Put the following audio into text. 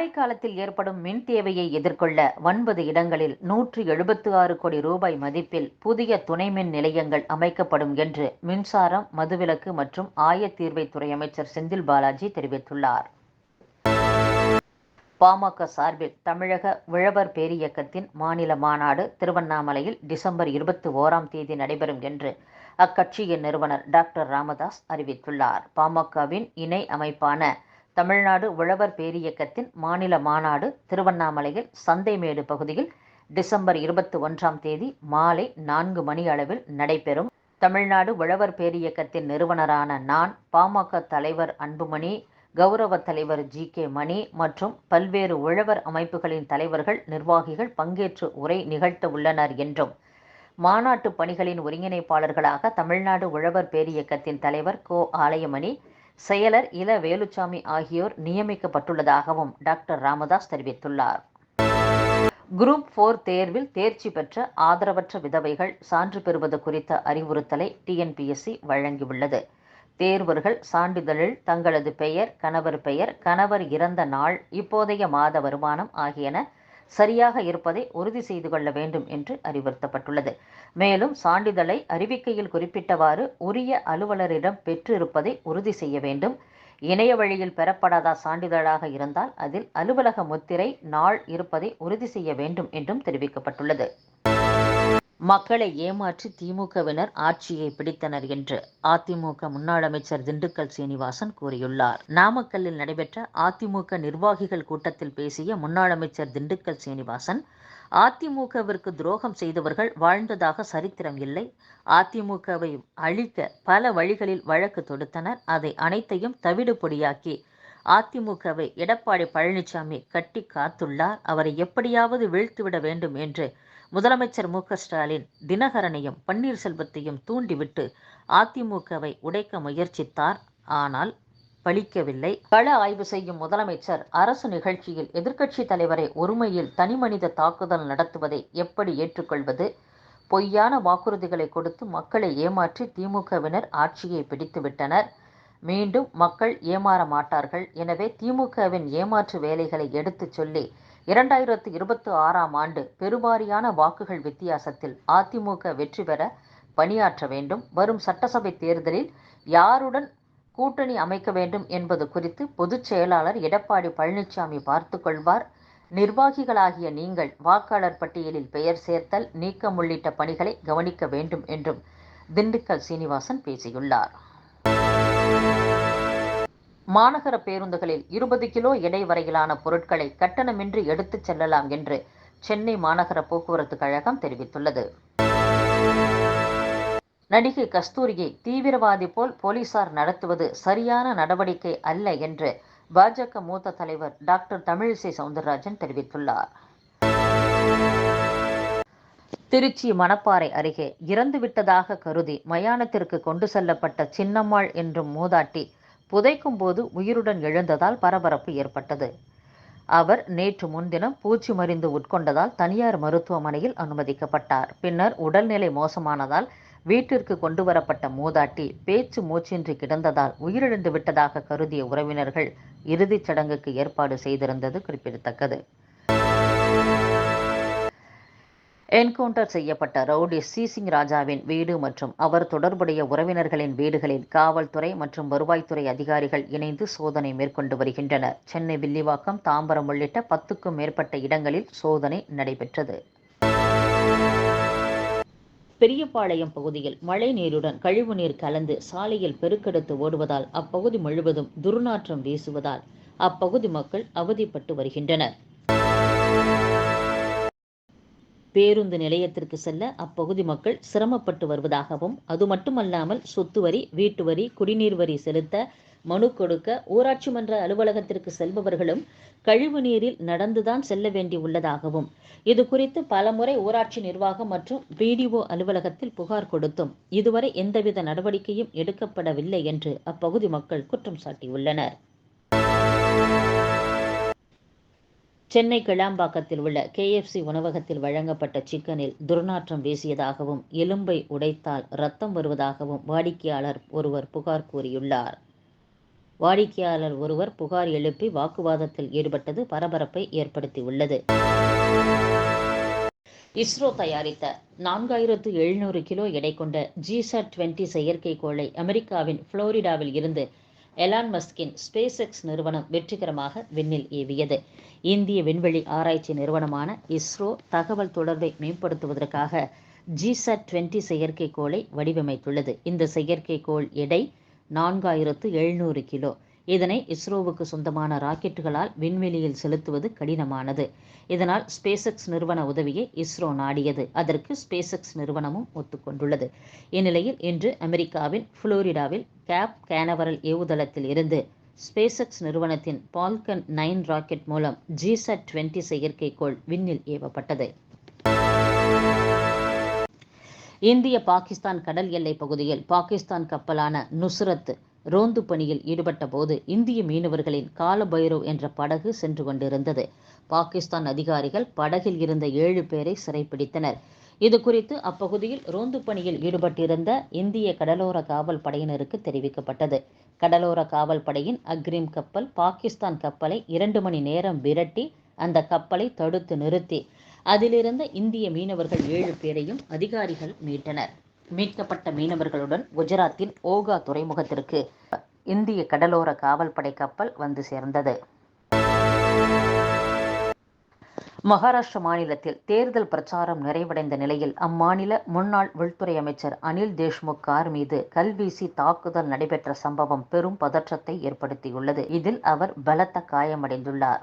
கோடை காலத்தில் ஏற்படும் மின் தேவையை எதிர்கொள்ள ஒன்பது இடங்களில் நூற்றி எழுபத்து ஆறு கோடி ரூபாய் மதிப்பில் புதிய துணை மின் நிலையங்கள் அமைக்கப்படும் என்று மின்சாரம் மதுவிலக்கு மற்றும் ஆயத்தீர்வைத்துறை அமைச்சர் செந்தில் பாலாஜி தெரிவித்துள்ளார். பாமக சார்பில் தமிழக உழவர் பேரியக்கத்தின் மாநில மாநாடு திருவண்ணாமலையில் டிசம்பர் இருபத்தி ஓராம் தேதி நடைபெறும் என்று அக்கட்சியின் நிறுவனர் டாக்டர் ராமதாஸ் அறிவித்துள்ளார். பாமகவின் இணை அமைப்பான தமிழ்நாடு உழவர் பேரியக்கத்தின் மாநில மாநாடு திருவண்ணாமலையில் சந்தைமேடு பகுதியில் டிசம்பர் இருபத்தி ஒன்றாம் தேதி மாலை நான்கு மணி அளவில் நடைபெறும். தமிழ்நாடு உழவர் பேரியக்கத்தின் நிறுவனரான நான் பாமக தலைவர் அன்புமணி கௌரவ தலைவர் ஜி கே மணி மற்றும் பல்வேறு உழவர் அமைப்புகளின் தலைவர்கள் நிர்வாகிகள் பங்கேற்று உரை நிகழ்த்த உள்ளனர் என்றும் மாநாட்டு பணிகளின் ஒருங்கிணைப்பாளர்களாக தமிழ்நாடு உழவர் பேரியக்கத்தின் தலைவர் கோ. ஆலயமணி செயலர் இல வேலுச்சாமி ஆகியோர் நியமிக்கப்பட்டுள்ளதாகவும் டாக்டர் ராமதாஸ் தெரிவித்துள்ளார். குரூப் போர் தேர்வில் தேர்ச்சி பெற்ற ஆதரவற்ற விதவைகள் சான்று பெறுவது குறித்த அறிவுறுத்தலை டிஎன்பிஎஸ்சி வழங்கியுள்ளது. தேர்வர்கள் சான்றிதழில் தங்களது பெயர் கணவர் பெயர் கணவர் இறந்த நாள் இப்போதைய மாத வருமானம் ஆகியன சரியாக இருப்பதை உறுதி செய்து கொள்ள வேண்டும் என்று அறிவுறுத்தப்பட்டுள்ளது. மேலும் சான்றிதழை அறிவிக்கையில் குறிப்பிட்டவாறு உரிய அலுவலரிடம் பெற்றிருப்பதை உறுதி செய்ய வேண்டும். இணைய வழியில் பெறப்படாத சான்றிதழாக இருந்தால் அதில் அலுவலக முத்திரை நாள் இருப்பதை உறுதி செய்ய வேண்டும் என்றும் தெரிவிக்கப்பட்டுள்ளது. மக்களை ஏமாற்றி திமுகவினர் ஆட்சியை பிடித்தனர் என்று அதிமுக முன்னாள் அமைச்சர் திண்டுக்கல் சீனிவாசன் கூறியுள்ளார். நாமக்கல்லில் நடைபெற்ற அதிமுக நிர்வாகிகள் கூட்டத்தில் பேசிய முன்னாள் அமைச்சர் திண்டுக்கல் சீனிவாசன் அதிமுகவிற்கு துரோகம் செய்தவர்கள் வாழ்ந்ததாக சரித்திரம் இல்லை. அதிமுகவை அழிக்க பல வழிகளில் வழக்கு தொடுத்தனர். அதை அனைத்தையும் தவிடு பொடியாக்கி அதிமுகவை எடப்பாடி பழனிசாமி கட்டி காத்துள்ளார். அவரை எப்படியாவது வீழ்த்துவிட வேண்டும் என்று முதலமைச்சர் மு. ஸ்டாலின் தினகரனையும் பன்னீர்செல்வத்தையும் தூண்டிவிட்டு அதிமுகவை உடைக்க முயற்சித்தார். ஆனால் பலிக்கவில்லை. கள ஆய்வு செய்யும் முதலமைச்சர் அரசு நிகழ்ச்சியில் எதிர்க்கட்சி தலைவரை ஒருமையில் தனிமனித தாக்குதல் நடத்துவதை எப்படி ஏற்றுக்கொள்வது? பொய்யான வாக்குறுதிகளை கொடுத்து மக்களை ஏமாற்றி திமுகவினர் ஆட்சியை பிடித்துவிட்டனர். மீண்டும் மக்கள் ஏமாற மாட்டார்கள். எனவே திமுகவின் ஏமாற்று வேலைகளை எடுத்துச் சொல்லி இரண்டாயிரத்து இருபத்தி ஆறாம் ஆண்டு பெருவாரியான வாக்குகள் வித்தியாசத்தில் அதிமுக வெற்றி பெற பணியாற்ற வேண்டும். வரும் சட்டசபை தேர்தலில் யாருடன் கூட்டணி அமைக்க வேண்டும் என்பது குறித்து பொதுச் செயலாளர் எடப்பாடி பழனிசாமி பார்த்து கொள்வார். நிர்வாகிகளாகிய நீங்கள் வாக்காளர் பட்டியலில் பெயர் சேர்த்தல் நீக்கம் உள்ளிட்ட பணிகளை கவனிக்க வேண்டும் என்றும் திண்டுக்கல் சீனிவாசன் பேசியுள்ளார். மாநகர பேருந்துகளில் இருபது கிலோ எடை வரையிலான பொருட்களை கட்டணமின்றி எடுத்துச் செல்லலாம் என்று சென்னை மாநகர போக்குவரத்து கழகம் தெரிவித்துள்ளது. நடிகை கஸ்தூரியை தீவிரவாதி போல் போலீசார் நடத்துவது சரியான நடவடிக்கை அல்ல என்று பாஜக மூத்த தலைவர் டாக்டர் தமிழிசை சவுந்தரராஜன் தெரிவித்துள்ளார். திருச்சி மணப்பாறை அருகே இறந்துவிட்டதாக கருதி மயானத்திற்கு கொண்டு செல்லப்பட்ட சின்னம்மாள் என்றும் மூதாட்டி புதைக்கும் போது உயிருடன் எழுந்ததால் பரபரப்பு ஏற்பட்டது. அவர் நேற்று முன்தினம் பூச்சி மருந்து உட்கொண்டதால் தனியார் மருத்துவமனையில் அனுமதிக்கப்பட்டார். பின்னர் உடல்நிலை மோசமானதால் வீட்டிற்கு கொண்டு வரப்பட்ட மூதாட்டி பேச்சு மூச்சின்றி கிடந்ததால் உயிரிழந்து விட்டதாக கருதிய உறவினர்கள் இறுதிச் சடங்குக்கு ஏற்பாடு செய்திருந்தது குறிப்பிடத்தக்கது. என்கவுண்டர் செய்யப்பட்ட ரவுடி சிசிங் ராஜாவின் வீடு மற்றும் அவர் தொடர்புடைய உறவினர்களின் வீடுகளில் காவல்துறை மற்றும் வருவாய்த்துறை அதிகாரிகள் இணைந்து சோதனை மேற்கொண்டு வருகின்றனர். சென்னை வில்லிவாக்கம் தாம்பரம் உள்ளிட்ட பத்துக்கும் மேற்பட்ட இடங்களில் சோதனை நடைபெற்றது. பெரியபாளையம் பகுதியில் மழை நீருடன் கழிவுநீர் கலந்து சாலையில் பெருக்கெடுத்து ஓடுவதால் அப்பகுதி முழுவதும் துர்நாற்றம் வீசுவதால் அப்பகுதி மக்கள் அவதிப்பட்டு வருகின்றனர். பேருந்து நிலையத்திற்கு செல்ல அப்பகுதி மக்கள் சிரமப்பட்டு வருவதாகவும் அது மட்டுமல்லாமல் சொத்து வரி வீட்டு வரி குடிநீர் வரி செலுத்த மனு கொடுக்க ஊராட்சி மன்ற அலுவலகத்திற்கு செல்பவர்களும் கழிவு நீரில் நடந்துதான் செல்ல வேண்டி உள்ளதாகவும் இது குறித்து பலமுறை ஊராட்சி நிர்வாகம் மற்றும் பிடிஓ அலுவலகத்தில் புகார் கொடுத்தும் இதுவரை எந்தவித நடவடிக்கையும் எடுக்கப்படவில்லை என்று அப்பகுதி மக்கள் குற்றம் சாட்டியுள்ளனர். சென்னை கிளாம்பாக்கத்தில் உள்ள கேஎஃப்சி உணவகத்தில் வழங்கப்பட்ட சிக்கனில் துர்நாற்றம் வீசியதாகவும் எலும்பை உடைத்தால் ரத்தம் வருவதாகவும் வாடிக்கையாளர் ஒருவர் புகார் கூறியுள்ளார். வாடிக்கையாளர் ஒருவர் புகார் எழுப்பி வாக்குவாதத்தில் ஈடுபட்டது பரபரப்பை ஏற்படுத்தியுள்ளது. இஸ்ரோ தயாரித்த நான்காயிரத்து எழுநூறு கிலோ எடை கொண்ட ஜிசாட் டுவெண்ட்டி செயற்கைக்கோளை அமெரிக்காவின் புளோரிடாவில் இருந்து எலான் மஸ்கின் ஸ்பேஸ் எக்ஸ் நிறுவனம் வெற்றிகரமாக விண்ணில் ஏவியது. இந்திய விண்வெளி ஆராய்ச்சி நிறுவனமான இஸ்ரோ தகவல் தொடர்பை மேம்படுத்துவதற்காக ஜிசாட் டுவெண்ட்டி செயற்கைக்கோளை வடிவமைத்துள்ளது. இந்த செயற்கைக்கோள் எடை நான்காயிரத்து எழுநூறு கிலோ. இதனை இஸ்ரோவுக்கு சொந்தமான ராக்கெட்டுகளால் விண்வெளியில் செலுத்துவது கடினமானது. இதனால் ஸ்பேசக்ஸ் நிறுவன உதவியை இஸ்ரோ நாடியது. அதற்கு ஸ்பேசக்ஸ் நிறுவனமும் ஒத்துக்கொண்டுள்ளது. இந்நிலையில் இன்று அமெரிக்காவின் புளோரிடாவில் கேப் கேனவரல் ஏவுதளத்தில் இருந்து ஸ்பேசக்ஸ் நிறுவனத்தின் பால்கன் நைன் ராக்கெட் மூலம் ஜிசட் டுவெண்ட்டி செயற்கைக்கோள் விண்ணில் ஏவப்பட்டது. இந்திய பாகிஸ்தான் கடல் எல்லை பகுதியில் பாகிஸ்தான் கப்பலான நுஸ்ரத் ரோந்து பணியில் ஈடுபட்டபோது இந்திய மீனவர்களின் காலபைரவ் என்ற படகு சென்று கொண்டிருந்தது. பாகிஸ்தான் அதிகாரிகள் படகில் இருந்த ஏழு பேரை சிறைப்பிடித்தனர். இது குறித்து அப்பகுதியில் ரோந்து பணியில் ஈடுபட்டிருந்த இந்திய கடலோர காவல் படையினருக்கு தெரிவிக்கப்பட்டது. கடலோர காவல் படையின் அக்ரீம் கப்பல் பாகிஸ்தான் கப்பலை இரண்டு மணி நேரம் விரட்டி அந்த கப்பலை தடுத்து நிறுத்தி. அதிலிருந்த இந்திய மீனவர்கள் ஏழு பேரையும் அதிகாரிகள் மீட்டனர். மீட்கப்பட்ட மீனவர்களுடன் குஜராத்தின் ஓகா துறைமுகத்திற்கு இந்திய கடலோர காவல்படை கப்பல் வந்து சேர்ந்தது. மகாராஷ்டிர மாநிலத்தில் தேர்தல் பிரச்சாரம் நிறைவடைந்த நிலையில் அம்மாநில முன்னாள் உள்துறை அமைச்சர் அனில் தேஷ்முக் கார் மீது கல்வீசி தாக்குதல் நடைபெற்ற சம்பவம் பெரும் பதற்றத்தை ஏற்படுத்தியுள்ளது. இதில் அவர் பலத்த காயமடைந்துள்ளார்.